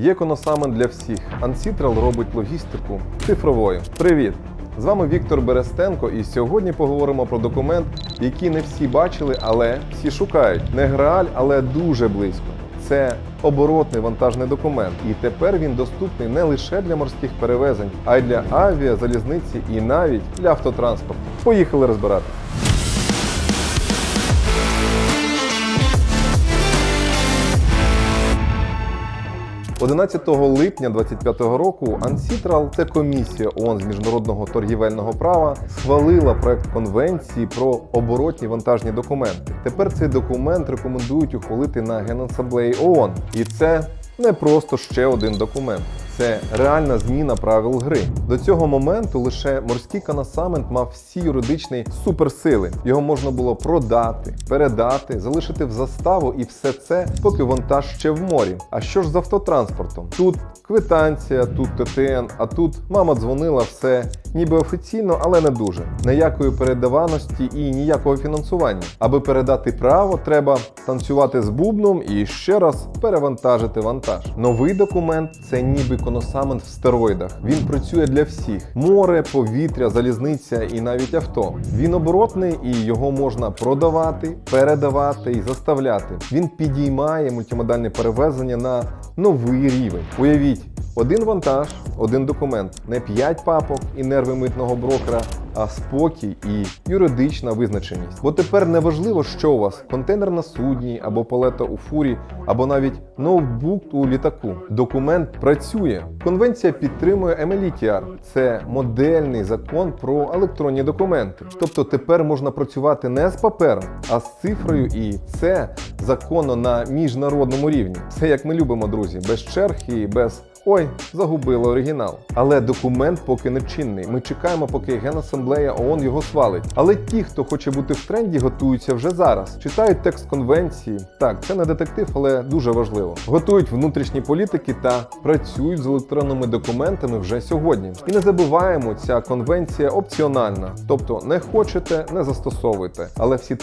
Є коносамен для всіх. Ancitral робить логістику цифровою. Привіт! З вами Віктор Берестенко, і сьогодні поговоримо про документ, який не всі бачили, але всі шукають. Не грааль, але дуже близько. Це оборотний вантажний документ, і тепер він доступний не лише для морських перевезень, а й для авіа, залізниці і навіть для автотранспорту. Поїхали розбирати. 11 липня 2025 року Ансітрал, це комісія ООН з міжнародного торгівельного права, схвалила проект конвенції про оборотні вантажні документи. Тепер цей документ рекомендують ухвалити на Генасамблеї ООН. І це не просто ще один документ. Це реальна зміна правил гри. До цього моменту лише морський канасамент мав всі юридичні суперсили. Його можна було продати, передати, залишити в заставу і все це, поки вантаж ще в морі. А що ж з автотранспортом? Тут квитанція, тут ТТН, а тут мама дзвонила все ніби офіційно, але не дуже. Ніякої передаваності і ніякого фінансування. Аби передати право, треба танцювати з бубном і ще раз перевантажити вантаж. Новий документ це ніби коносамент в стероїдах. Він працює для всіх: море, повітря, залізниця і навіть авто. Він оборотний і його можна продавати, передавати і заставляти. Він підіймає мультимодальне перевезення на новий рівень. Уявіть. Один вантаж, один документ, не п'ять папок і нерви митного брокера, а спокій і юридична визначеність. Бо тепер не важливо, що у вас контейнер на судні, або палета у фурі, або навіть ноутбук у літаку. Документ працює. Конвенція підтримує MLTR. Це модельний закон про електронні документи. Тобто тепер можна працювати не з папером, а з цифрою, і це законно на міжнародному рівні. Це як ми любимо, друзі, без черг і без. Ой, загубили оригінал. Але документ поки не чинний. Ми чекаємо, поки Генасамблея ООН його свалить. Але ті, хто хоче бути в тренді, готуються вже зараз. Читають текст конвенції. Так, це не детектив, але дуже важливо. Готують внутрішні політики та працюють з електронними документами вже сьогодні. І не забуваємо, ця конвенція опціональна. Тобто не хочете, не застосовуйте. Але всі